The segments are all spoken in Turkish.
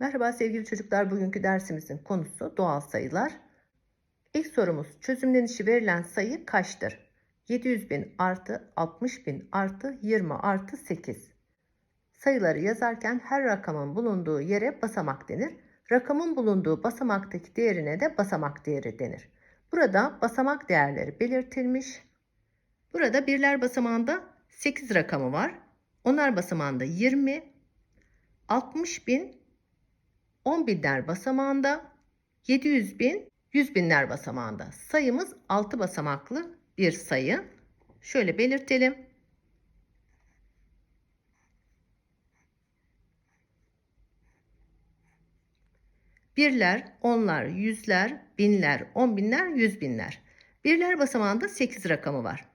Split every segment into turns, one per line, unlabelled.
Merhaba sevgili çocuklar. Bugünkü dersimizin konusu doğal sayılar. İlk sorumuz çözümlenişi verilen sayı kaçtır? 700 bin artı 60 bin artı 20 artı 8. Sayıları yazarken her rakamın bulunduğu yere basamak denir. Rakamın bulunduğu basamaktaki değerine de basamak değeri denir. Burada basamak değerleri belirtilmiş. Burada birler basamağında 8 rakamı var. Onlar basamağında 20, 60 bin 10 binler basamağında, 700 bin, 100 binler basamağında. Sayımız 6 basamaklı bir sayı. Şöyle belirtelim. Birler, onlar, yüzler, binler, on binler, yüz binler. Birler basamağında 8 rakamı var.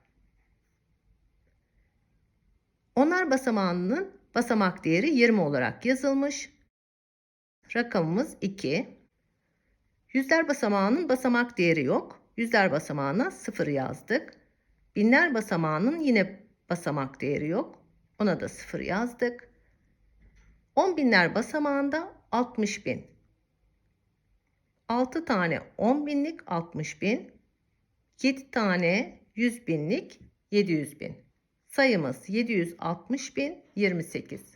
Onlar basamağının basamak değeri 20 olarak yazılmış. Rakamımız 2. Yüzler basamağının basamak değeri yok. Yüzler basamağına 0 yazdık. Binler basamağının yine basamak değeri yok. Ona da 0 yazdık. 10 binler basamağında 60 bin. 6 tane 10 binlik 60 bin. 7 tane 100 binlik 700 bin. Sayımız 760 bin 28.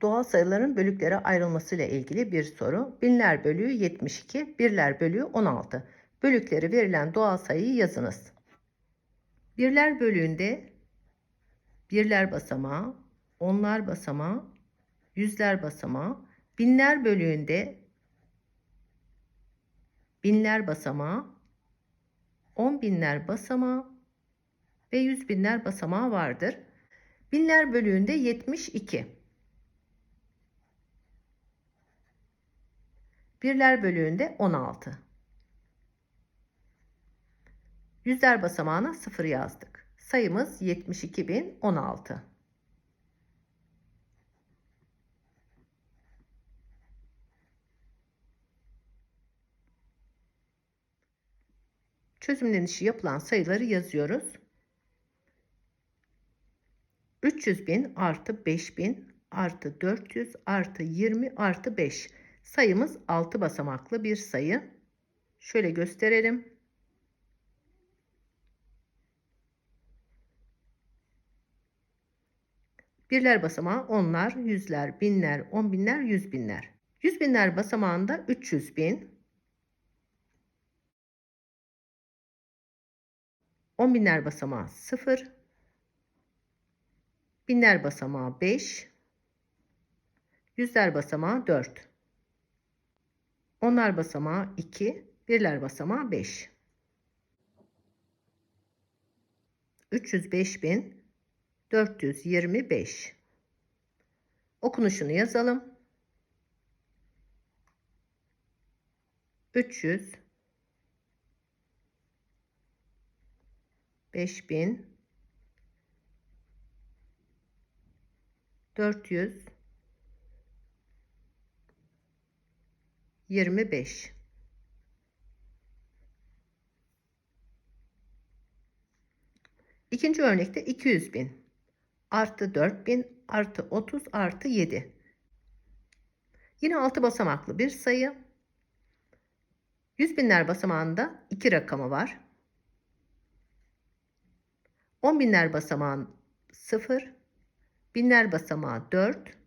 Doğal sayıların bölüklere ayrılmasıyla ilgili bir soru. Binler bölüğü 72, birler bölüğü 16. Bölükleri verilen doğal sayıyı yazınız. Birler bölüğünde birler basamağı, onlar basamağı, yüzler basamağı, binler bölüğünde binler basamağı, on binler basamağı ve yüz binler basamağı vardır. Binler bölüğünde 72. Birler bölüğünde 16. Yüzler basamağına 0 yazdık. Sayımız 72.016. Çözümlenişi yapılan sayıları yazıyoruz. 300 bin artı 5 bin artı 400 artı 20 artı 5. Sayımız 6 basamaklı bir sayı. Şöyle gösterelim. Birler basamağı onlar, yüzler, binler, on binler, yüz binler. Yüz binler basamağında 300 bin. On binler basamağı 0. Binler basamağı 5. Yüzler basamağı 4. Onlar basamağı 2, birler basamağı 5. 305.425. Okunuşunu yazalım. 300 5000 400 25 İkinci örnekte 200 bin artı 4000 artı 30 artı 7. Yine 6 basamaklı bir sayı. 100 binler basamağında 2 rakamı var. 10 binler basamağın 0. Binler basamağı 4.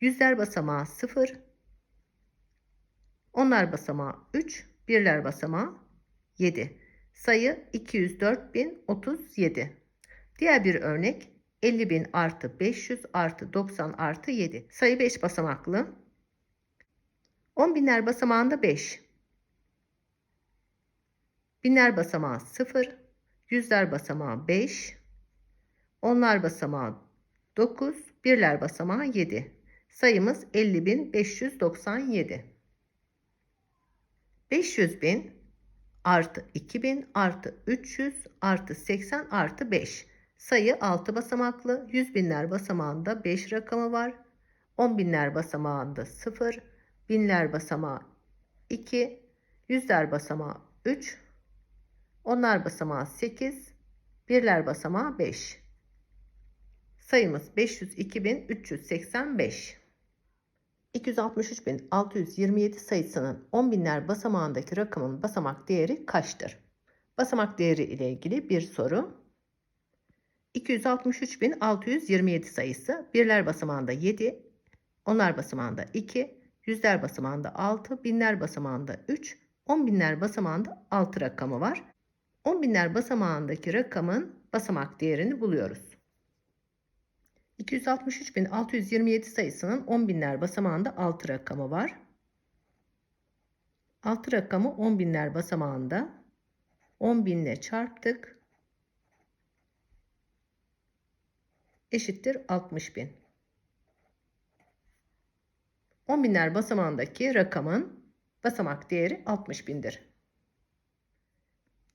Yüzler basamağı 0. Onlar basamağı 3, birler basamağı 7. Sayı 204.037. Diğer bir örnek 50.000 artı 500 artı 90 artı 7. Sayı 5 basamaklı. 10 binler basamağında 5. Binler basamağı 0. Yüzler basamağı 5. Onlar basamağı 9. Birler basamağı 7. Sayımız 50.597. 500 bin artı 2000 artı 300 artı 80 artı 5. Sayı 6 basamaklı. 100 binler basamağında 5 rakamı var. 10 binler basamağında 0. Binler basamağı 2. Yüzler basamağı 3. Onlar basamağı 8. Birler basamağı 5. Sayımız 502.385. 263.627 sayısının 10 binler basamağındaki rakamın basamak değeri kaçtır? Basamak değeri ile ilgili bir soru. 263.627 sayısı birler basamağında 7, onlar basamağında 2, yüzler basamağında 6, binler basamağında 3, 10 binler basamağında 6 rakamı var. 10 binler basamağındaki rakamın basamak değerini buluyoruz. 263.627 sayısının 10 binler basamağında 6 rakamı var. 6 rakamı 10 binler basamağında 10 binle çarptık. Eşittir 60 bin. 10 binler basamağındaki rakamın basamak değeri 60 bindir.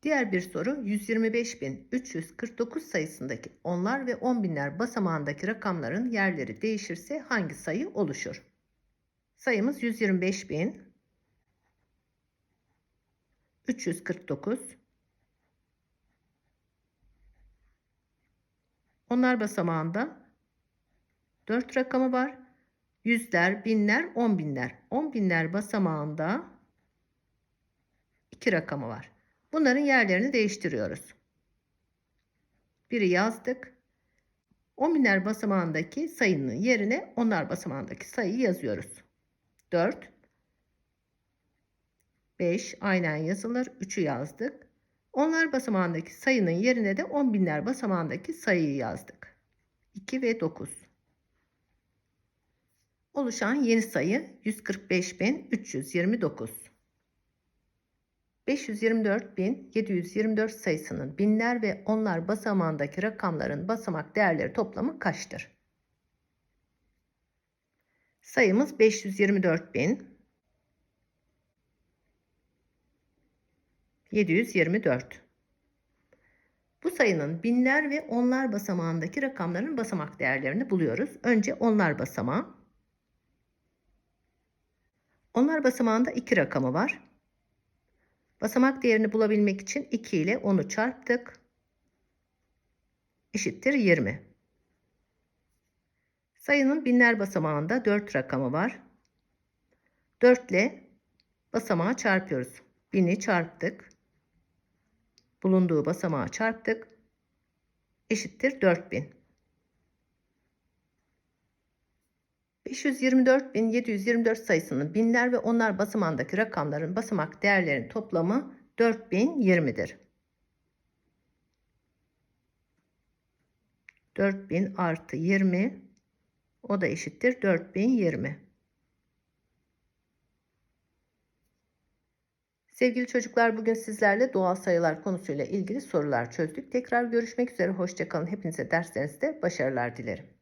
Diğer bir soru 125.349 sayısındaki onlar ve 10 binler basamağındaki rakamların yerleri değişirse hangi sayı oluşur? Sayımız 125.349. Onlar basamağında 4 rakamı var. Yüzler, binler, on binler. On binler basamağında 2 rakamı var. Bunların yerlerini değiştiriyoruz. Biri yazdık. On binler basamağındaki sayının yerine onlar basamağındaki sayıyı yazıyoruz. 4 5 aynen yazılır. 3'ü yazdık. Onlar basamağındaki sayının yerine de on binler basamağındaki sayıyı yazdık. 2 ve 9. Oluşan yeni sayı 145.329. 524.724 sayısının binler ve onlar basamağındaki rakamların basamak değerleri toplamı kaçtır? Sayımız 524.724. Bu sayının binler ve onlar basamağındaki rakamların basamak değerlerini buluyoruz. Önce onlar basamağı. Onlar basamağında 2 rakamı var. Basamak değerini bulabilmek için 2 ile 10'u çarptık. Eşittir 20. Sayının binler basamağında 4 rakamı var. 4 ile basamağı çarpıyoruz. 1000'i çarptık. Bulunduğu basamağı çarptık. Eşittir 4000. 524.724 sayısının binler ve onlar basamağındaki rakamların basamak değerlerinin toplamı 4020'dir. 4000 artı 20 o da eşittir 4020. Sevgili çocuklar bugün sizlerle doğal sayılar konusuyla ilgili sorular çözdük. Tekrar görüşmek üzere. Hoşçakalın. Hepinize derslerinizde başarılar dilerim.